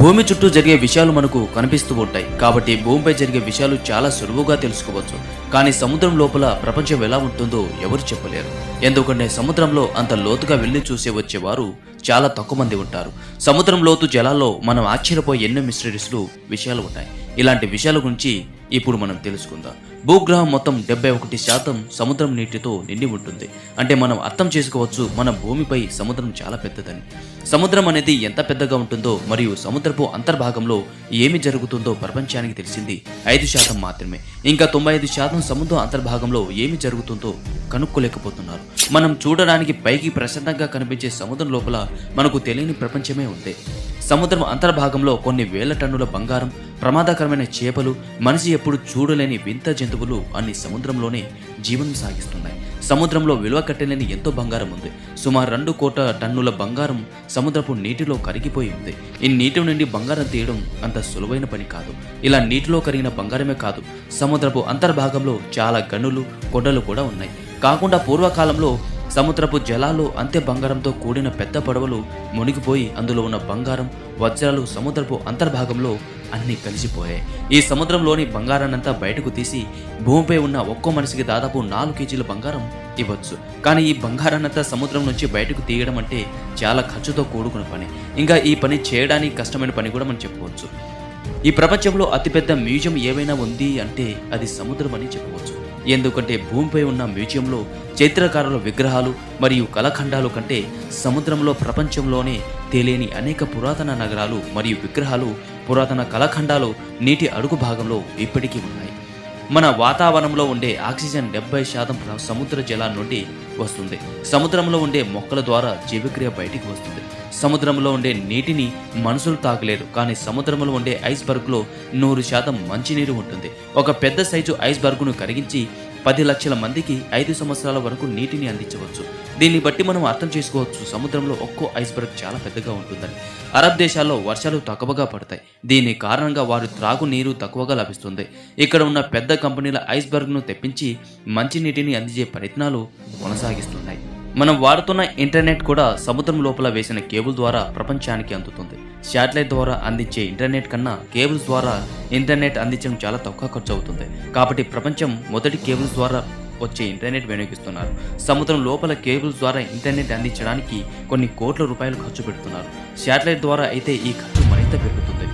భూమి చుట్టూ జరిగే విషయాలు మనకు కనిపిస్తూ ఉంటాయి. కాబట్టి భూమిపై జరిగే విషయాలు చాలా సులువుగా తెలుసుకోవచ్చు. కానీ సముద్రం లోపల ప్రపంచం ఎలా ఉంటుందో ఎవరు చెప్పలేరు. ఎందుకంటే సముద్రంలో అంత లోతుగా వెళ్ళి చూసే వచ్చేవారు చాలా తక్కువ మంది ఉంటారు. సముద్రం లోతు జలాల్లో మనం ఆశ్చర్యపోయే ఎన్నో మిస్టరీస్లు విషయాలు ఉంటాయి ఇలాంటి విషయాల గురించి ఇప్పుడు మనం తెలుసుకుందాం. భూగ్రహం మొత్తం డెబ్బై ఒకటి శాతం సముద్రం నీటితో నిండి ఉంటుంది. అంటే మనం అర్థం చేసుకోవచ్చు మన భూమిపై సముద్రం చాలా పెద్దదని. సముద్రం అనేది ఎంత పెద్దగా ఉంటుందో మరియు సముద్రపు అంతర్భాగంలో ఏమి జరుగుతుందో ప్రపంచానికి తెలిసింది ఐదు శాతం మాత్రమే. ఇంకా తొంభై ఐదు శాతం సముద్ర అంతర్భాగంలో ఏమి జరుగుతుందో కనుక్కోలేకపోతున్నారు. మనం చూడడానికి పైకి ప్రశాంతంగా కనిపించే సముద్రం లోపల మనకు తెలియని ప్రపంచమే ఉంది. సముద్రం అంతర్భాగంలో కొన్ని వేల టన్నుల బంగారం ప్రమాదకరమైన చేపలు మనిషి ఎప్పుడు చూడలేని వింత జంతువులు అన్ని సముద్రంలోనే జీవనం సాగిస్తున్నాయి. సముద్రంలో విలువ కట్టలేని ఎంతో బంగారం ఉంది. సుమారు రెండు కోట్ల టన్నుల బంగారం సముద్రపు నీటిలో కరిగిపోయి ఉంది. ఈ నీటి నుండి బంగారం తీయడం అంత సులువైన పని కాదు. ఇలా నీటిలో కరిగిన బంగారమే కాదు సముద్రపు అంతర్భాగంలో చాలా గనులు కొండలు కూడా ఉన్నాయి. కాకుండా పూర్వకాలంలో సముద్రపు జలాలు అంత్య బంగారంతో కూడిన పెద్ద పడవలు మునిగిపోయి అందులో ఉన్న బంగారం వజ్రాలు సముద్రపు అంతర్భాగంలో అన్నీ కలిసిపోయాయి. ఈ సముద్రంలోని బంగారాన్నంతా బయటకు తీసి భూమిపై ఉన్న ఒక్కో మనిషికి దాదాపు నాలుగు కేజీల బంగారం ఇవ్వచ్చు. కానీ ఈ బంగారాన్నంతా సముద్రం నుంచి బయటకు తీయడం అంటే చాలా ఖర్చుతో కూడుకున్న పని. ఇంకా ఈ పని చేయడానికి కష్టమైన పని కూడా మనం చెప్పుకోవచ్చు. ఈ ప్రపంచంలో అతిపెద్ద మ్యూజియం ఏమైనా ఉంది అంటే అది సముద్రం అని చెప్పవచ్చు ఎందుకంటే భూమిపై ఉన్న మ్యూజియంలో చైత్రకారుల విగ్రహాలు మరియు కళఖండాలు కంటే సముద్రంలో ప్రపంచంలోనే తెలియని అనేక పురాతన నగరాలు మరియు విగ్రహాలు పురాతన కళఖండాలు నీటి అడుగు భాగంలో ఇప్పటికీ ఉన్నాయి. మన వాతావరణంలో ఉండే ఆక్సిజన్ డెబ్బై శాతం సముద్ర జలాల నుండి వస్తుంది. సముద్రంలో ఉండే మొక్కల ద్వారా జీవక్రియ బయటికి వస్తుంది. సముద్రంలో ఉండే నీటిని మనుషులు తాగలేరు కానీ సముద్రంలో ఉండే ఐస్బర్గ్లో నూరు శాతం మంచినీరు ఉంటుంది. ఒక పెద్ద సైజు ఐస్బర్గ్ను కరిగించి పది లక్షల మందికి ఐదు సంవత్సరాల వరకు నీటిని అందించవచ్చు. దీన్ని బట్టి మనం అర్థం చేసుకోవచ్చు సముద్రంలో ఒక్కో ఐస్బర్గ్ చాలా పెద్దగా ఉంటుందని. అరబ్ దేశాల్లో వర్షాలు తక్కువగా పడతాయి. దీని కారణంగా వారు త్రాగునీరు తక్కువగా లభిస్తుంది. ఇక్కడ ఉన్న పెద్ద కంపెనీల ఐస్బర్గ్ను తెప్పించి మంచినీటిని అందించే ప్రయత్నాలు కొనసాగిస్తున్నాయి. మనం వాడుతున్న ఇంటర్నెట్ కూడా సముద్రం లోపల వేసిన కేబుల్ ద్వారా ప్రపంచానికి అందుతుంది. శాటిలైట్ ద్వారా అందించే ఇంటర్నెట్ కన్నా కేబుల్స్ ద్వారా ఇంటర్నెట్ అందించడం చాలా తక్కువ ఖర్చు అవుతుంది. కాబట్టి ప్రపంచం మొదటి కేబుల్స్ ద్వారా వచ్చే ఇంటర్నెట్ వినియోగిస్తున్నారు. సముద్రం లోపల కేబుల్స్ ద్వారా ఇంటర్నెట్ అందించడానికి కొన్ని కోట్ల రూపాయలు ఖర్చు పెడుతున్నారు. శాటిలైట్ ద్వారా అయితే ఈ ఖర్చు మరింత పెరుగుతుంది.